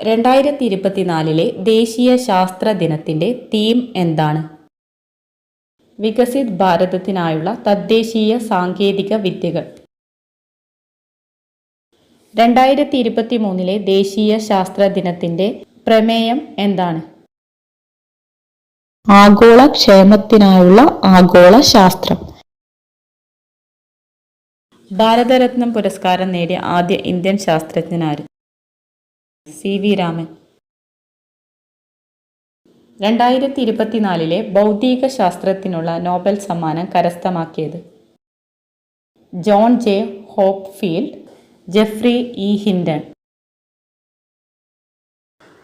രണ്ടായിരത്തി ഇരുപത്തിനാലിലെ ദേശീയ ശാസ്ത്ര ദിനത്തിന്റെ തീം എന്താണ്? വികസിത് ഭാരതത്തിനായുള്ള തദ്ദേശീയ സാങ്കേതിക വിദ്യകൾ. രണ്ടായിരത്തി ഇരുപത്തി മൂന്നിലെ ദേശീയ ശാസ്ത്ര ദിനത്തിന്റെ പ്രമേയം എന്താണ്? ആഗോള ക്ഷേമത്തിനായുള്ള ആഗോള ശാസ്ത്രം. ഭാരതരത്നം പുരസ്കാരം നേടിയ ആദ്യ ഇന്ത്യൻ ശാസ്ത്രജ്ഞനാര്? C V Raman. രണ്ടായിരത്തി ഇരുപത്തിനാലിലെ ഭൗതിക ശാസ്ത്രത്തിനുള്ള നോബൽ സമ്മാനം കരസ്ഥമാക്കിയത് John J Hopfield Geoffrey E Hinton.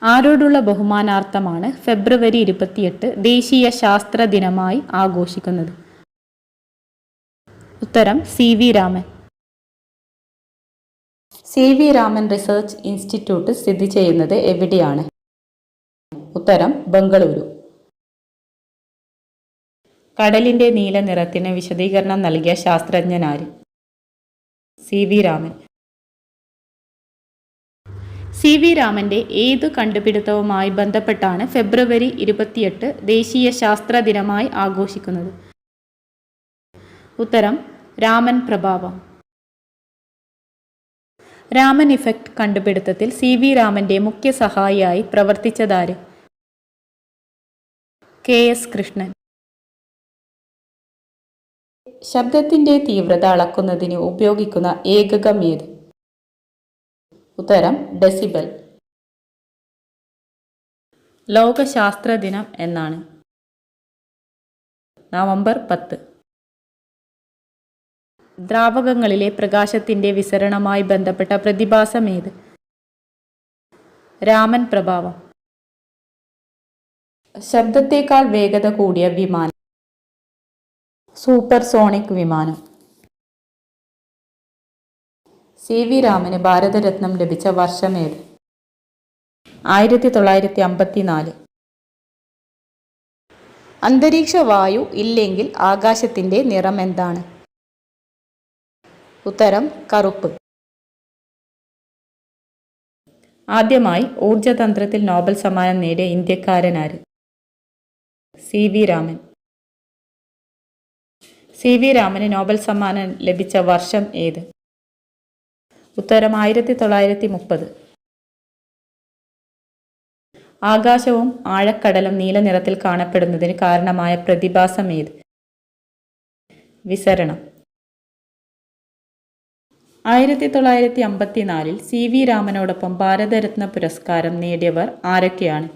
ആരോടുള്ള ബഹുമാനാർത്ഥമാണ് ഫെബ്രുവരി ഇരുപത്തിയെട്ട് ദേശീയ ശാസ്ത്ര ദിനമായി ആഘോഷിക്കുന്നത്. ഉത്തരം C V Raman. C V Raman research institute സ്ഥിതി ചെയ്യുന്നത് എവിടെയാണ്? ഉത്തരം ബംഗളൂരു. കടലിന്റെ നീല നിറത്തിന് വിശദീകരണം നൽകിയ ശാസ്ത്രജ്ഞനാര്? C V Raman. C V രാമന്റെ ഏതു കണ്ടുപിടുത്തവുമായി ബന്ധപ്പെട്ടാണ് ഫെബ്രുവരി ഇരുപത്തിയെട്ട് ദേശീയ ശാസ്ത്ര ദിനമായി ആഘോഷിക്കുന്നത്? ഉത്തരം രാമൻ പ്രഭാവം. രാമൻ ഇഫക്റ്റ് കണ്ടുപിടുത്തത്തിൽ സി വി രാമന്റെ മുഖ്യ സഹായിയായി പ്രവർത്തിച്ചതാര്? K S Krishnan. ശബ്ദത്തിന്റെ തീവ്രത അളക്കുന്നതിന് ഉപയോഗിക്കുന്ന ഏകകം ഏത്? ഉത്തരം ഡെസിബൽ. ലോകശാസ്ത്ര ദിനം എന്നാണ്. നവംബർ പത്ത്. ദ്രാവകങ്ങളിലെ പ്രകാശത്തിന്റെ വിസരണമായി ബന്ധപ്പെട്ട പ്രതിഭാസമേത്? രാമൻ പ്രഭാവം. ശബ്ദത്തേക്കാൾ വേഗത കൂടിയ വിമാനം. സൂപ്പർസോണിക് വിമാനം. സി വി രാമന് ഭാരതരത്നം ലഭിച്ച വർഷമേത്? ആയിരത്തി തൊള്ളായിരത്തി അമ്പത്തിനാല് അന്തരീക്ഷ വായു ഇല്ലെങ്കിൽ ആകാശത്തിന്റെ നിറം എന്താണ്? ഉത്തരം കറുപ്പ്. ആദ്യമായി ഊർജതന്ത്രത്തിൽ നോബൽ സമ്മാനം നേടിയ ഇന്ത്യക്കാരനാര്? C V Raman. C V രാമന് നോബൽ സമ്മാനം ലഭിച്ച വർഷം ഏത്? ഉത്തരം ആയിരത്തി തൊള്ളായിരത്തി മുപ്പത് ആകാശവും ആഴക്കടലും നീല നിറത്തിൽ കാണപ്പെടുന്നതിന് കാരണമായ പ്രതിഭാസം ഏത്? വിസരണം. ആയിരത്തി തൊള്ളായിരത്തി അമ്പത്തിനാലിൽ സി വി രാമനോടൊപ്പം ഭാരതരത്ന പുരസ്കാരം നേടിയവർ ആരൊക്കെയാണ്?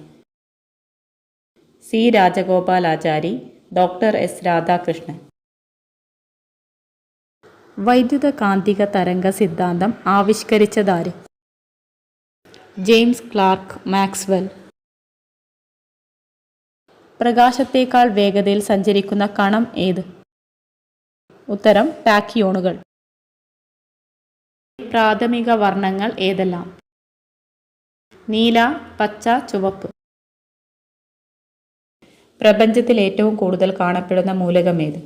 C Rajagopalachari doctor S Radhakrishnan. വൈദ്യുത കാന്തിക തരംഗ സിദ്ധാന്തം ആവിഷ്കരിച്ചതാര്? James Clerk Maxwell. പ്രകാശത്തേക്കാൾ വേഗതയിൽ സഞ്ചരിക്കുന്ന കണം ഏത്? ഉത്തരം ടാക്കിയോണുകൾ പ്രാഥമിക വർണങ്ങൾ ഏതെല്ലാം? നീല പച്ച ചുവപ്പ്. പ്രപഞ്ചത്തിൽ ഏറ്റവും കൂടുതൽ കാണപ്പെടുന്ന മൂലകം ഏത്?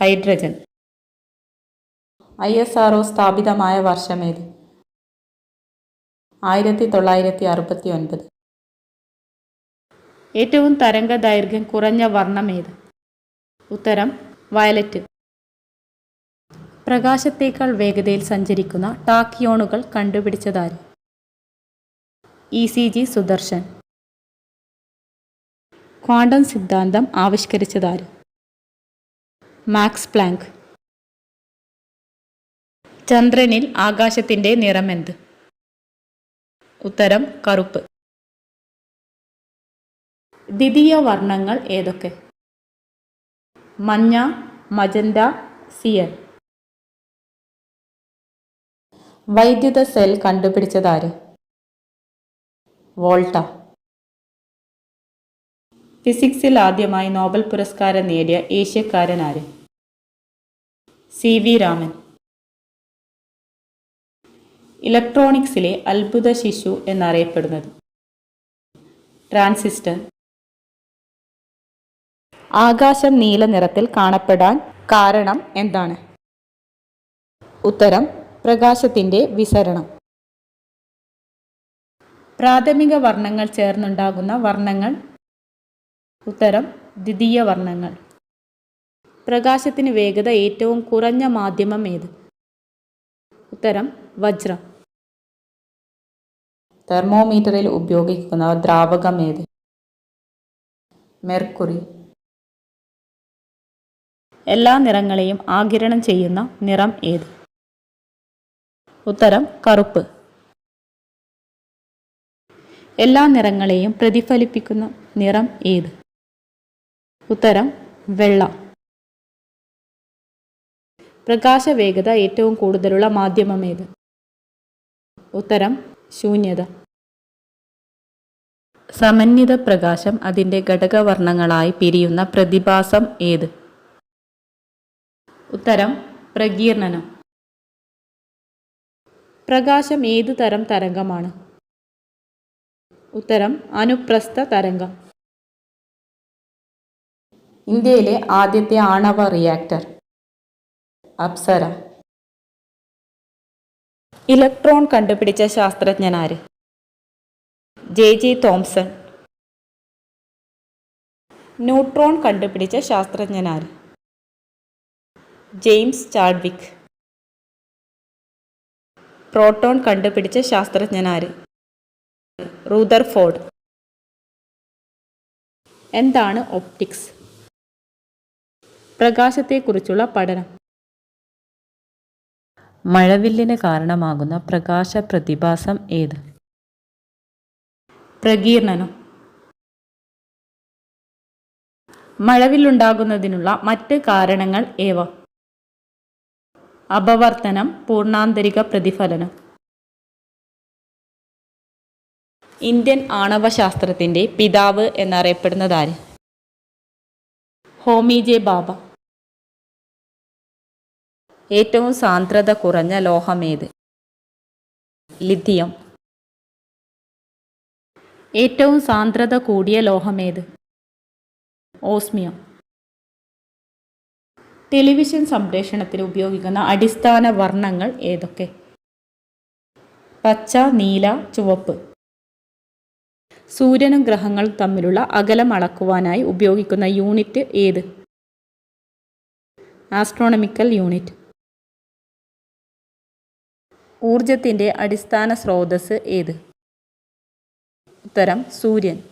Hydrogen. I S R O സ്ഥാപിതമായ വർഷമേത് ആയിരത്തി തൊള്ളായിരത്തി അറുപത്തി ഒൻപത് ഏറ്റവും തരംഗ ദൈർഘ്യം കുറഞ്ഞ വർണം ഏത്? ഉത്തരം വയലറ്റ്. പ്രകാശത്തേക്കാൾ വേഗതയിൽ സഞ്ചരിക്കുന്ന ടാക്കിയോണുകൾ കണ്ടുപിടിച്ചതാര്? E C G Sudarshan. Quantum സിദ്ധാന്തം ആവിഷ്കരിച്ചതാര്? Max Planck. ചന്ദ്രനിൽ ആകാശത്തിന്റെ നിറമെന്ത് ഉത്തരം കറുപ്പ്. ദ്വിതീയ വർണങ്ങൾ ഏതൊക്കെ? മഞ്ഞ മജന്ത സിയർ വൈദ്യുത സെൽ കണ്ടുപിടിച്ചതാര്? വോൾട്ട. ഫിസിക്സിൽ ആദ്യമായി നോബൽ പുരസ്കാരം നേടിയ ഏഷ്യക്കാരനാര്? C V Raman. ഇലക്ട്രോണിക്സിലെ അത്ഭുത ശിശു എന്നറിയപ്പെടുന്നത് ട്രാൻസിസ്റ്റർ. ആകാശം നീല നിറത്തിൽ കാണപ്പെടാൻ കാരണം എന്താണ്? ഉത്തരം പ്രകാശത്തിന്റെ വിസരണം. പ്രാഥമിക വർണങ്ങൾ ചേർന്നുണ്ടാകുന്ന വർണങ്ങൾ. ഉത്തരം ദ്വിതീയ വർണങ്ങൾ. പ്രകാശത്തിന് വേഗത ഏറ്റവും കുറഞ്ഞ മാധ്യമം ഏത്? ഉത്തരം വജ്രം. തെർമോമീറ്ററിൽ ഉപയോഗിക്കുന്ന ദ്രാവകം ഏത്? മെർക്കുറി. എല്ലാ നിറങ്ങളെയും ആകിരണം ചെയ്യുന്ന നിറം ഏത്? ഉത്തരം കറുപ്പ്. എല്ലാ നിറങ്ങളെയും പ്രതിഫലിപ്പിക്കുന്ന നിറം ഏത്? ഉത്തരം വെള്ള. പ്രകാശ വേഗത ഏറ്റവും കൂടുതലുള്ള മാധ്യമം ഏത്? ഉത്തരം ശൂന്യത. സമന്വിത പ്രകാശം അതിന്റെ ഘടകവർണങ്ങളായി പിരിയുന്ന പ്രതിഭാസം ഏത്? ഉത്തരം പ്രകീർണനം. പ്രകാശം ഏതു തരം തരംഗമാണ്? ഉത്തരം അനുപ്രസ്ഥ തരംഗം. ഇന്ത്യയിലെ ആദ്യത്തെ ആണവ റിയാക്ടർ. അപ്സര. ഇലക്ട്രോൺ കണ്ടുപിടിച്ച ശാസ്ത്രജ്ഞനാര് ജെ ജെ തോംസൺ. ന്യൂട്രോൺ കണ്ടുപിടിച്ച ശാസ്ത്രജ്ഞനാര് ജെയിംസ് ചാഡ്വിക്. പ്രോട്ടോൺ കണ്ടുപിടിച്ച ശാസ്ത്രജ്ഞനാര്? റൂദർഫോർഡ് എന്താണ് ഒപ്റ്റിക്സ്? പ്രകാശത്തെക്കുറിച്ചുള്ള പഠനം. മഴവില്ലിന് കാരണമാകുന്ന പ്രകാശ പ്രതിഭാസം ഏത്? പ്രകീർണനം. മഴവില്ലുണ്ടാകുന്നതിനുള്ള മറ്റ് കാരണങ്ങൾ ഏവ? അപവർത്തനം പൂർണാന്തരിക പ്രതിഫലനം. ഇന്ത്യൻ ആണവശാസ്ത്രത്തിന്റെ പിതാവ് എന്നറിയപ്പെടുന്നതാര്? ഹോമി ജെ ബാബ. ഏറ്റവും സാന്ദ്രത കുറഞ്ഞ ലോഹമേത് ലിഥിയം. ഏറ്റവും സാന്ദ്രത കൂടിയ ലോഹമേത് ഓസ്മിയം. ടെലിവിഷൻ സംപ്രേഷണത്തിന് ഉപയോഗിക്കുന്ന അടിസ്ഥാന വർണങ്ങൾ ഏതൊക്കെ? പച്ച നീല ചുവപ്പ്. സൂര്യനും ഗ്രഹങ്ങളും തമ്മിലുള്ള അകലം അളക്കുവാനായി ഉപയോഗിക്കുന്ന യൂണിറ്റ് ഏത്? Astronomical unit. ഊർജത്തിന്റെ അടിസ്ഥാന സ്രോതസ് ഏത്? ഉത്തരം സൂര്യൻ.